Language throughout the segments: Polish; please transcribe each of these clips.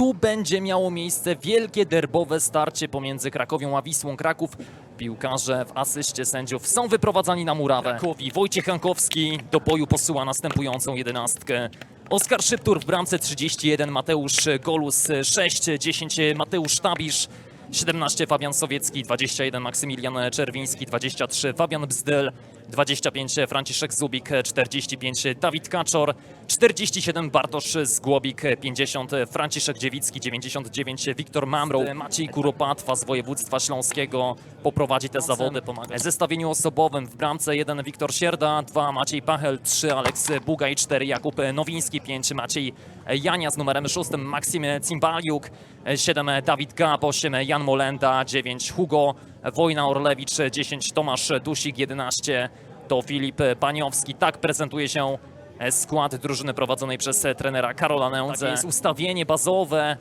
tu będzie miało miejsce wielkie derbowe starcie pomiędzy Krakowią a Wisłą Kraków. Piłkarze w asyście sędziów są wyprowadzani na murawę. Krakowi Wojciech Hankowski do boju posyła następującą jedenastkę. Oskar Szybtur w bramce 31, Mateusz Golus 6, 10 Mateusz Tabisz, 17 Fabian Sowiecki, 21 Maksymilian Czerwiński, 23 Fabian Bzdel, 25 Franciszek Zubik, 45 Dawid Kaczor, 47 Bartosz Zgłobik, 50 Franciszek Dziewicki, 99 Wiktor Mamrow, Maciej Kuropatwa z województwa śląskiego poprowadzi te zawody, pomaga. W zestawieniu osobowym w bramce 1 Wiktor Sierda, 2 Maciej Pachel, 3 Aleks Bugaj, 4 Jakub Nowiński, 5 Maciej Jania z numerem 6, Maksim Cimbaliuk, 7 Dawid Gab, 8 Jan Molenda, 9 Hugo Wojna Orlewicz, 10 Tomasz Dusik, 11 to Filip Paniowski. Tak prezentuje się skład drużyny prowadzonej przez trenera Karola Nełdze. Tak jest ustawienie bazowe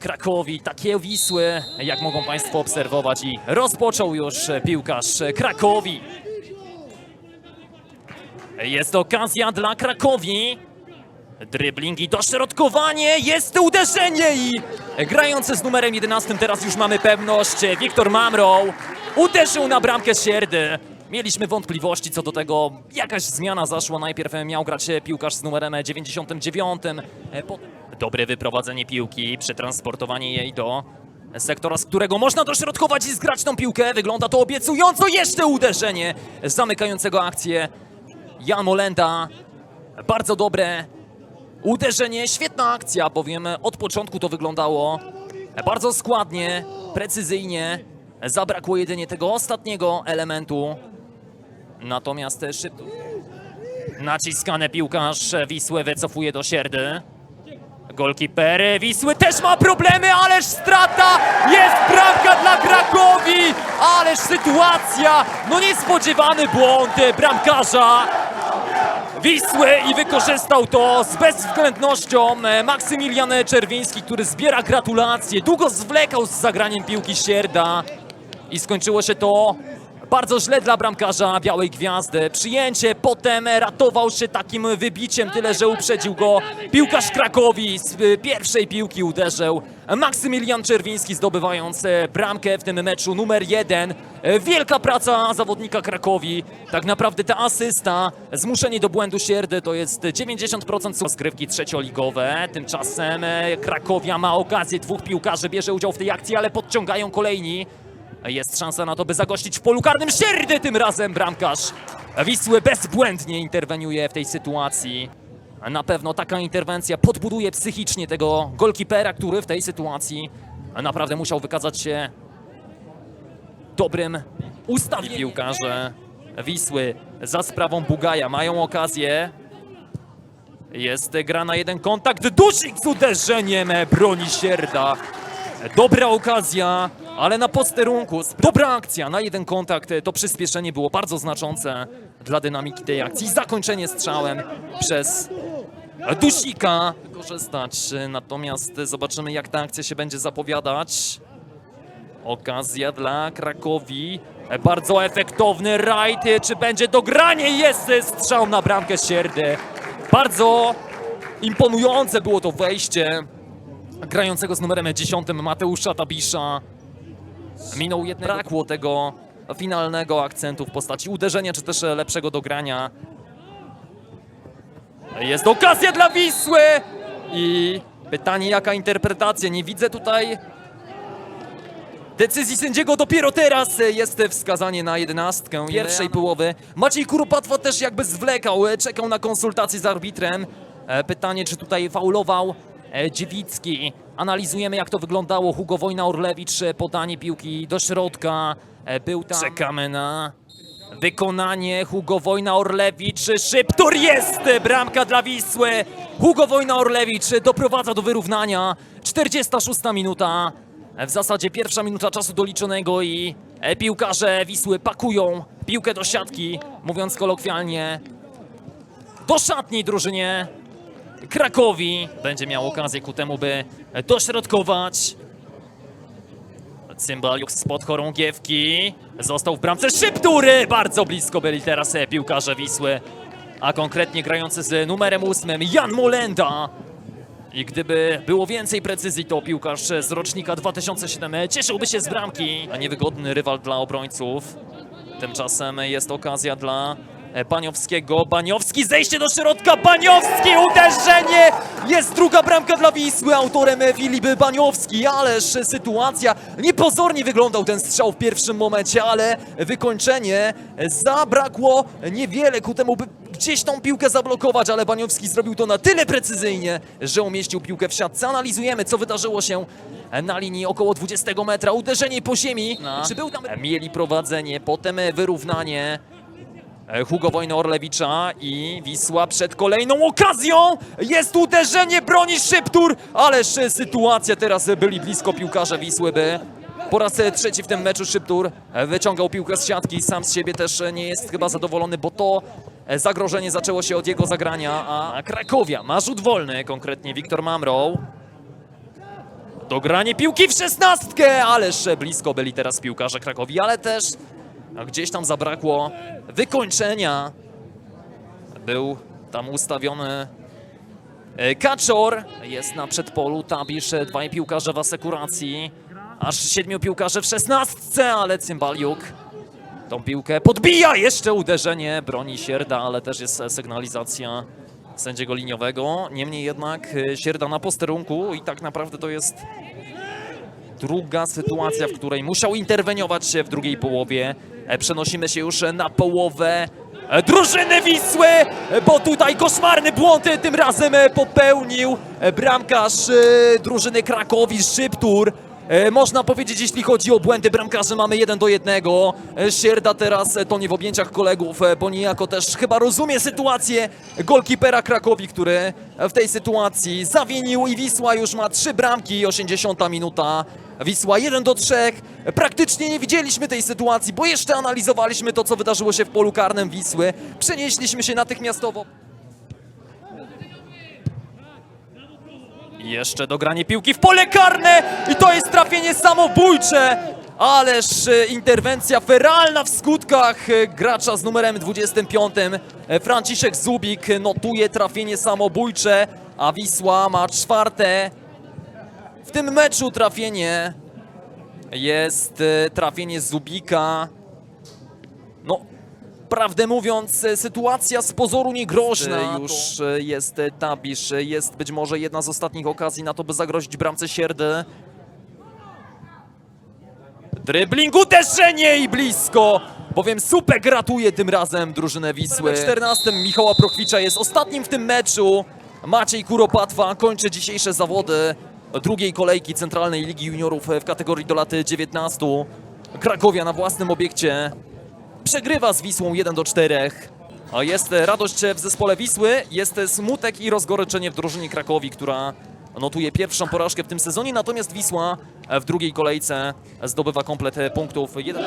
Krakowi, takie Wisły, jak mogą Państwo obserwować i rozpoczął już piłkarz Krakowi. Jest okazja dla Krakowi. Dribbling i dośrodkowanie, jest uderzenie i grający z numerem 11 teraz już mamy pewność. Wiktor Mamrow uderzył na bramkę Sierdy. Mieliśmy wątpliwości co do tego, jakaś zmiana zaszła. Najpierw miał grać piłkarz z numerem 99. Potem dobre wyprowadzenie piłki, przetransportowanie jej do sektora, z którego można dośrodkować i zgrać tą piłkę. Wygląda to obiecująco. Jeszcze uderzenie zamykającego akcję. Jan Molenda. Bardzo dobre Uderzenie, świetna akcja, bowiem od początku to wyglądało bardzo składnie, precyzyjnie. Zabrakło jedynie tego ostatniego elementu. Natomiast szybko. Naciskany piłkarz Wisły wycofuje do Sierdy. Golkiper Wisły też ma problemy, ależ strata! Jest bramka dla Krakowi! Ależ sytuacja! No niespodziewany błąd bramkarza. Wisły i wykorzystał to z bezwzględnością e, Maksymilian Czerwiński, który zbiera gratulacje. Długo zwlekał z zagraniem piłki Sierda i skończyło się to bardzo źle dla bramkarza Białej Gwiazdy. Przyjęcie, potem ratował się takim wybiciem, tyle że uprzedził go piłkarz Krakowi. Z e, pierwszej piłki uderzył Maksymilian Czerwiński, zdobywając e, bramkę w tym meczu numer jeden. E, Wielka praca zawodnika Krakowi. Tak naprawdę ta asysta, zmuszenie do błędu Sierdy to jest 90% rozgrywki trzecioligowe. Tymczasem Krakowia ma okazję, dwóch piłkarzy bierze udział w tej akcji, ale podciągają kolejni. Jest szansa na to, by zagościć w polu karnym Sierdy tym razem bramkarz. Wisły bezbłędnie interweniuje w tej sytuacji. Na pewno taka interwencja podbuduje psychicznie tego golkipera, który w tej sytuacji naprawdę musiał wykazać się dobrym ustawieniem. Piłkarze Wisły za sprawą Bugaja mają okazję. Jest gra na jeden kontakt. Dusik z uderzeniem broni Sierda. Dobra okazja, ale na posterunku. Dobra akcja na jeden kontakt. To przyspieszenie było bardzo znaczące dla dynamiki tej akcji. Zakończenie strzałem przez Dusika wykorzystać. Natomiast zobaczymy, jak ta akcja się będzie zapowiadać. Okazja dla Krakowi. Bardzo efektowny rajd. Czy będzie dogranie? Jest strzał na bramkę Sierdy. Bardzo imponujące było to wejście grającego z numerem 10 Mateusza Tabisza. Minął jednego. Brakło tego finalnego akcentu w postaci uderzenia, czy też lepszego dogrania. Jest okazja dla Wisły! I pytanie, jaka interpretacja? Nie widzę tutaj decyzji sędziego. Dopiero teraz jest wskazanie na jedenastkę pierwszej połowy. Maciej Kuropatwa też jakby zwlekał, czekał na konsultację z arbitrem. E, Pytanie, czy tutaj faulował e, Dziewicki. Analizujemy, jak to wyglądało. Hugo Wojna-Orlewicz, e, podanie piłki do środka. E, Był tam. Czekamy na Wykonanie Hugo Wojna-Orlewicz. Szybtur jest! Bramka dla Wisły. Hugo Wojna-Orlewicz doprowadza do wyrównania. 46 minuta. W zasadzie pierwsza minuta czasu doliczonego i e, piłkarze Wisły pakują piłkę do siatki, mówiąc kolokwialnie. Do szatni drużynie Krakowi. Będzie miał okazję ku temu, by dośrodkować. Cymbaliuk spod chorągiewki. Został w bramce Szybtury. Bardzo blisko byli teraz e, piłkarze Wisły. A konkretnie grający z numerem ósmym Jan Molenda. I gdyby było więcej precyzji, to piłkarz z rocznika 2007 cieszyłby się z bramki, a niewygodny rywal dla obrońców. Tymczasem jest okazja dla e, Baniowskiego. Baniowski, zejście do środka, Baniowski, uderzenie! Jest druga bramka dla Wisły, autorem e, Filip Baniowski, ależ sytuacja, niepozornie wyglądał ten strzał w pierwszym momencie, ale wykończenie zabrakło niewiele ku temu, by gdzieś tą piłkę zablokować, ale Baniowski zrobił to na tyle precyzyjnie, że umieścił piłkę w siatce. Analizujemy, co wydarzyło się na linii około 20 metra. Uderzenie po ziemi. Czy był tam... Mieli prowadzenie, potem wyrównanie. Hugo Wojny Orlewicza i Wisła przed kolejną okazją. Jest uderzenie, broni Szybtur, ależ sytuacja teraz byli blisko piłkarze Wisły, by po raz trzeci w tym meczu Szybtur wyciągał piłkę z siatki. Sam z siebie też nie jest chyba zadowolony, bo to zagrożenie zaczęło się od jego zagrania, a Krakowia ma rzut wolny, konkretnie Wiktor Mamrow. Dogranie piłki w szesnastkę, ależ blisko byli teraz piłkarze Krakowi, ale też gdzieś tam zabrakło wykończenia. Był tam ustawiony e, Kaczor, jest na przedpolu, Tabisz, e, dwaj piłkarze w asekuracji, aż siedmiu piłkarzy w szesnastce, ale Cymbaliuk tą piłkę podbija, jeszcze uderzenie, broni Sierda, ale też jest e, sygnalizacja sędziego liniowego. Niemniej jednak Sierda na posterunku i tak naprawdę to jest druga sytuacja, w której musiał interweniować się w drugiej połowie. E, Przenosimy się już na połowę e, drużyny Wisły, e, bo tutaj koszmarny błąd e, tym razem e, popełnił e, bramkarz e, drużyny Krakowi, Szybtur. E, Można powiedzieć, jeśli chodzi o błędy bramkarzy, mamy jeden do jednego. E, Sierda teraz e, to nie w objęciach kolegów, bo niejako też chyba rozumie sytuację golkipera Krakowi, który w tej sytuacji zawinił i Wisła już ma trzy bramki, 80 minuta. Wisła 1 do 3. Praktycznie nie widzieliśmy tej sytuacji, bo jeszcze analizowaliśmy to, co wydarzyło się w polu karnym Wisły. Przenieśliśmy się natychmiastowo. Jeszcze dogranie piłki w pole karne i to jest trafienie samobójcze. Ależ e, interwencja feralna w skutkach e, gracza z numerem 25. E, Franciszek Zubik notuje trafienie samobójcze, a Wisła ma czwarte w tym meczu trafienie jest trafienie Zubika. No, prawdę mówiąc, e, sytuacja z pozoru niegroźna. Już e, jest e, Tabisz, jest być może jedna z ostatnich okazji na to, by zagrozić bramce Sierdy. Dribbling, uderzenie i blisko, bowiem Supek ratuje tym razem drużynę Wisły. W 14 Michała Prochwicza jest ostatnim w tym meczu. Maciej Kuropatwa kończy dzisiejsze zawody drugiej kolejki Centralnej Ligi Juniorów w kategorii do lat 19. Krakowia na własnym obiekcie przegrywa z Wisłą 1 do 4. A jest e, radość e, w zespole Wisły, jest e, smutek i rozgoryczenie w drużynie Krakowi, która notuje pierwszą porażkę w tym sezonie, natomiast Wisła w drugiej kolejce zdobywa komplet punktów. 1...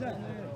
Yeah.